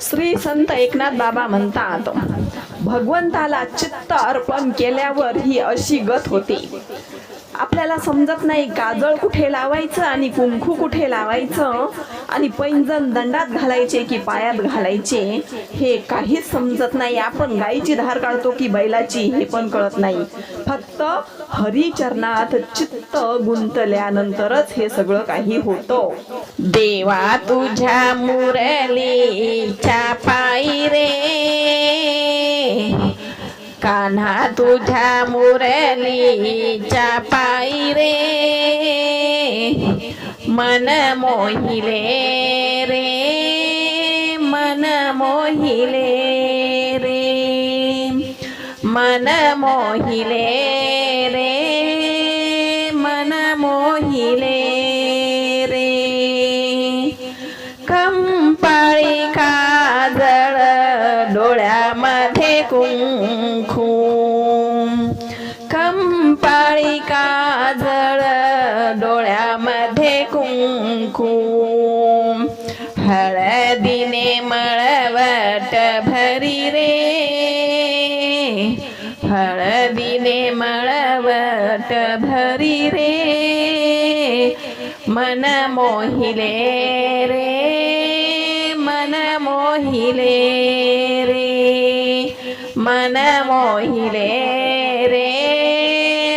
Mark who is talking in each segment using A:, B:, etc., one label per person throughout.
A: श्री संत एकनाथ बाबा म्हणतात भगवंताला चित्त अर्पण केल्यावर ही अशी गत होते. आपल्याला समजत नाही काजळ कुठे लावायचं आणि कुंकू कुठे लावायचं. आणि पैंजण दंडात घालायचे की पायात घालायचे हे काहीच समजत नाही. आपण गायीची धार काढतो की बैलाची हे पण कळत नाही. फक्त हरिचरणात चित्त गुंतल्यानंतरच हे सगळं काही होतं. देवा तुझ्या मुरलीच्या पायी रे कान्हा तुझ्या मुरलीच्या पायी रे मन मोहिले रे मन मोहिले रे मन मोहिले रे मन मोहिले डोळ्यामध्ये कुंकू. कंपाळी काजळ डोळ्यामध्ये कुंकू. हळदीने मळवट भरी रे. हळदीने मळवट भरी रे. मन मोहिले रे. मन मोहिले. रे मन मोहिले रे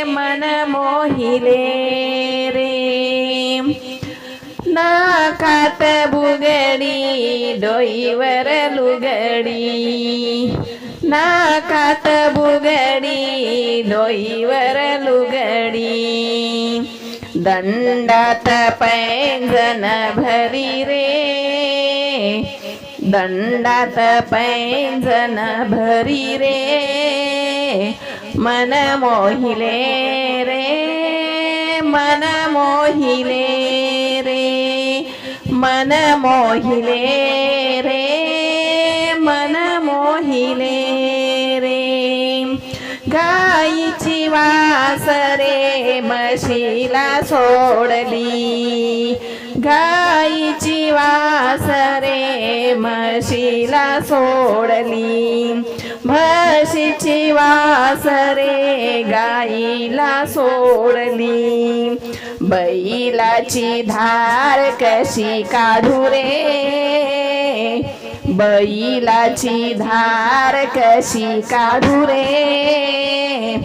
A: मन मोहिले रे नाकात बुगडी डोईवर लुगडी नाकात बुगडी डोईवर लुगडी दंडात पैंजन भरी रे दंडात पैंजन भरी रे मन मोहिले रे मन मोहिले रे मन मोहिले रे मन मोहिले रे. गाईची वास रे म्हशीला सोडली. गाईची वास रे म्हशीला सोडली. म्हशीची वास रे गाईला सोडली. बैलाची धार कशी काढू रे? बैलाची धार कशी काढू रे?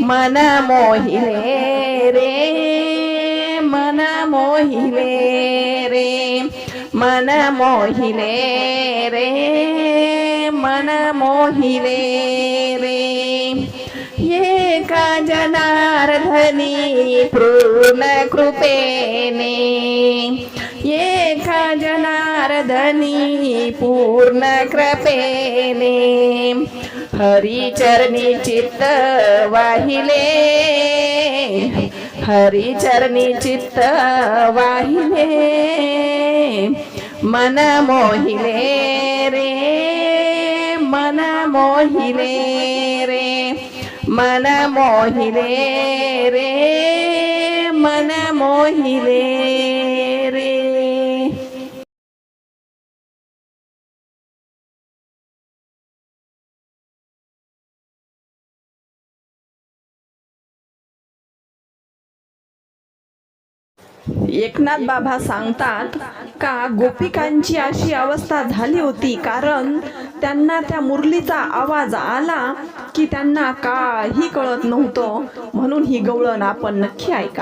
A: मन मोहिले रे मन मोहिले रे. मन मोहिले रे मन मोहिले रे. एका जनार्धनी पूर्ण कृपेने? ये का जनार्दनी पूर्ण कृपेने? हरिचरणी चित्त वाहिले हरिचरणी चित्त वाहिले. मन मोहिले रे मन मोहिले रे मन मोहिले एकनाथ बाबा सांगतात का गोपिकांची अशी अवस्था झाली होती कारण त्यांना त्या मुरलीचा आवाज आला की त्यांना काही कळत नव्हतं. म्हणून ही गवळण आपण नक्की ऐका.